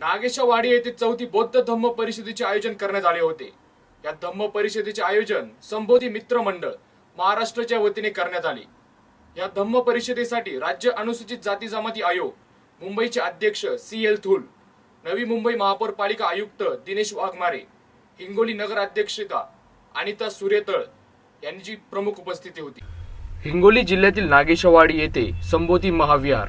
नागेशवाडी येथे चौथी बौद्ध धम्म परिषदेचे आयोजन करण्यात आले होते. या धम्म परिषदेचे आयोजन संबोधी मित्र मंडळ महाराष्ट्राच्या वतीने करण्यात आले. या धम्म परिषदेसाठी राज्य अनुसूचित जाती जमाती आयोग मुंबईचे अध्यक्ष सी एल थुल नवी मुंबई महापौरपालिका आयुक्त दिनेश वाघमारे हिंगोली नगर अध्यक्षता अनिता सूर्यतळ यांची प्रमुख उपस्थिती होती. हिंगोली जिल्ह्यातील नागेशवाडी येथे संबोधी महाविहार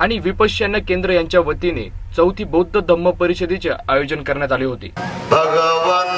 आणि विपश्यना केंद्र यांच्या वतीने चौथी बौद्ध धम्म परिषदेचे आयोजन करण्यात आले होते. भगवतो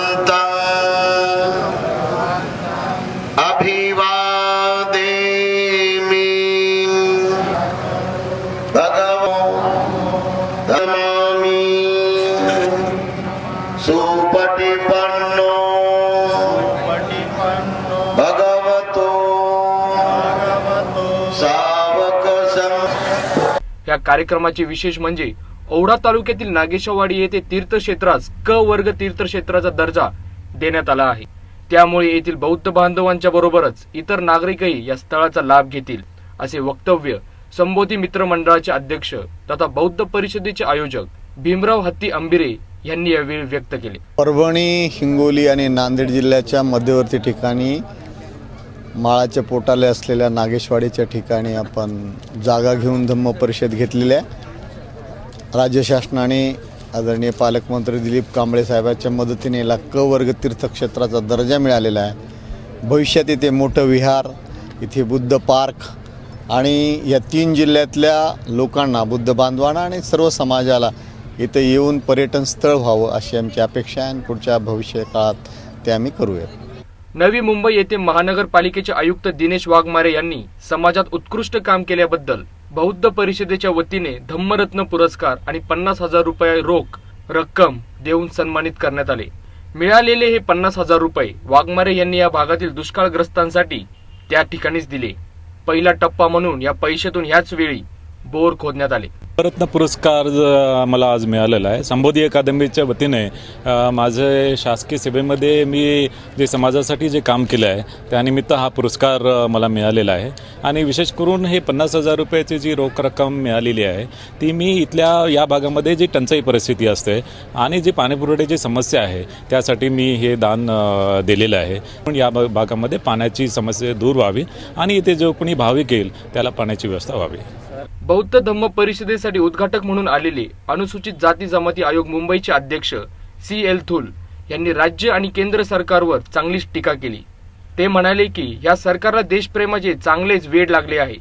या कार्यक्रमाचे विशेष म्हणजे औढा तालुक्यातील नागेशवाडी येथे तीर्थक्षेत्रास क वर्ग तीर्थक्षेत्राचा दर्जा देण्यात आला आहे. त्यामुळे येथील बौद्ध बांधवांच्या बरोबरच इतर नागरिकही या स्थळाचा लाभ घेतील असे वक्तव्य संबोधी मित्र मंडळाचे अध्यक्ष तथा बौद्ध परिषदेचे आयोजक भीमराव हत्ती अंबिरे यांनी यावेळी व्यक्त केले. परभणी हिंगोली आणि नांदेड जिल्ह्याच्या मध्यवर्ती ठिकाणी माळाच्या पोटाले असलेल्या नागेशवाडीच्या ठिकाणी आपण जागा घेऊन धम्म परिषद घेतलेली आहे. राज्य शासनाने आदरणीय पालकमंत्री दिलीप कांबळे साहेबांच्या मदतीने याला क वर्ग तीर्थक्षेत्राचा दर्जा मिळालेला आहे. भविष्यात इथे मोठं विहार इथे बुद्ध पार्क आणि या तीन जिल्ह्यातल्या लोकांना बुद्ध बांधवांना आणि सर्व समाजाला इथं येऊन पर्यटन स्थळ व्हावं अशी आमची अपेक्षा आहे आणि पुढच्या भविष्य काळात ते आम्ही करूया नवी मुंबई येथे महानगरपालिकेचे आयुक्त दिनेश वाघमारे यांनी समाजात उत्कृष्ट काम केल्याबद्दल बौद्ध परिषदेच्या वतीने धम्मरत्न पुरस्कार आणि पन्नास हजार रुपये रोख रक्कम देऊन सन्मानित करण्यात आले. मिळालेले हे पन्नास हजार रुपये वाघमारे यांनी या भागातील दुष्काळग्रस्तांसाठी त्या ठिकाणीच दिले. पहिला टप्पा म्हणून या पैशातून ह्याच वेळी बोर खोदण्यात आले. रत्न पुरस्कार मला आज मिळालेला आहे. संबोधी अकादमीच्या वतीने माझे शासकीय सेवेमध्ये मी जे समाजासाठी जे काम केलं आहे त्यानिमित्त हा पुरस्कार मला मिळालेला आहे. आणि विशेष करून हे पन्नास हजार रुपयाची जी रोख रक्कम मिळालेली आहे ती मी इथल्या या भागामध्ये जी टंचाई परिस्थिती असते आणि जी पाणीपुरवठ्याची समस्या आहे त्यासाठी मी हे दान दिलेलं आहे. पण या भा- भागामध्ये पाण्याची समस्या दूर व्हावी आणि इथे जो कोणी भाविक येईल त्याला पाण्याची व्यवस्था व्हावी. बौद्ध धम्म परिषदेसाठी उद्घाटक म्हणून आलेले अनुसूचित जाती जमाती आयोग मुंबईचे अध्यक्ष सी एल थुल यांनी राज्य आणि केंद्र सरकारवर चांगलीच टीका केली. ते म्हणाले की या सरकारला देशप्रेमाचे चांगलेच वेड लागले आहे.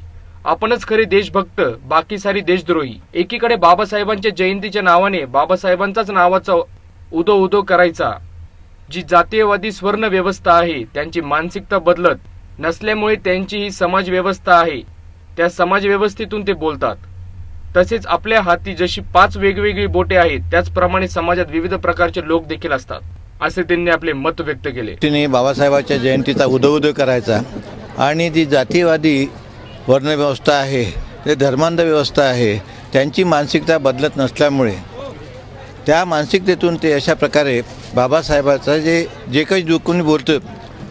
आपणच खरे देशभक्त बाकी सारी देशद्रोही. एकीकडे बाबासाहेबांच्या जयंतीच्या नावाने बाबासाहेबांचाच नावाचा उदो उदो करायचा जी जातीयवादी स्वर्ण व्यवस्था आहे त्यांची मानसिकता बदलत नसल्यामुळे त्यांची ही समाज व्यवस्था आहे. त्या समाज व्यवस्थेतून ते बोलतात. तसेच आपल्या हाती जशी पाच वेगवेगळी बोटे आहेत त्याचप्रमाणे समाजात विविध प्रकारचे लोक देखील असतात असे त्यांनी आपले मत व्यक्त केले. तिने बाबासाहेबाच्या जयंतीचा उदो करायचा आणि जी जातीवादी वर्णव्यवस्था आहे जे धर्मांध व्यवस्था आहे त्यांची मानसिकता बदलत नसल्यामुळे त्या मानसिकतेतून ते अशा प्रकारे बाबासाहेबाचं जे जे काही जो कोणी बोलतो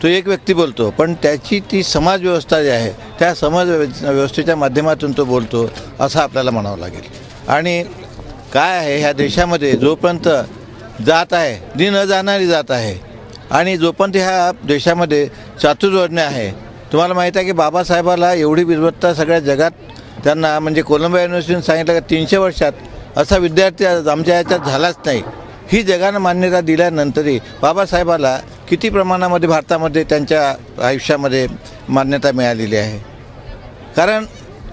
तो एक व्यक्ती बोलतो पण त्याची ती समाजव्यवस्था जी आहे त्या समाज व्यव- व्यवस्थेच्या माध्यमातून तो बोलतो असं आपल्याला म्हणावं लागेल. आणि काय आहे ह्या देशामध्ये जोपर्यंत जात आहे ती न जाणारी जात आहे आणि जोपर्यंत ह्या देशामध्ये चातुर्वर्ण्य आहे तुम्हाला माहीत आहे की बाबासाहेबाला एवढी विद्वत्ता सगळ्या जगात त्यांना म्हणजे कोलंबिया युनिव्हर्सिटीने सांगितलं का तीनशे वर्षात असा विद्यार्थी आज आमच्या याच्यात झालाच नाही. ही जगानं मान्यता दिल्यानंतरही बाबासाहेबाला किती प्रमाणामध्ये भारतामध्ये त्यांच्या आयुष्यामध्ये मान्यता मिळालेली आहे? कारण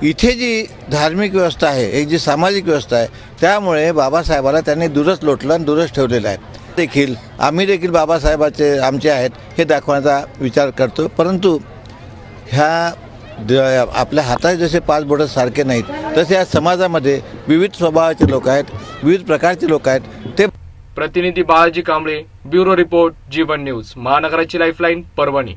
इथे जी धार्मिक व्यवस्था आहे एक जी सामाजिक व्यवस्था आहे त्यामुळे बाबासाहेबाला त्यांनी दूरच लोटलं आणि दूरच ठेवलेलं आहे. देखील आम्ही देखील बाबासाहेबाचे आमचे आहेत हे दाखवण्याचा विचार करतो. परंतु ह्या द आपल्या हातात जसे पाच बोटं सारखे नाहीत तसे या समाजामध्ये विविध स्वभावाचे लोक आहेत विविध प्रकारचे लोक आहेत. प्रतिनिधी Balaji Kamble bureau report Jeevan news महानगराची lifeline Parbhani.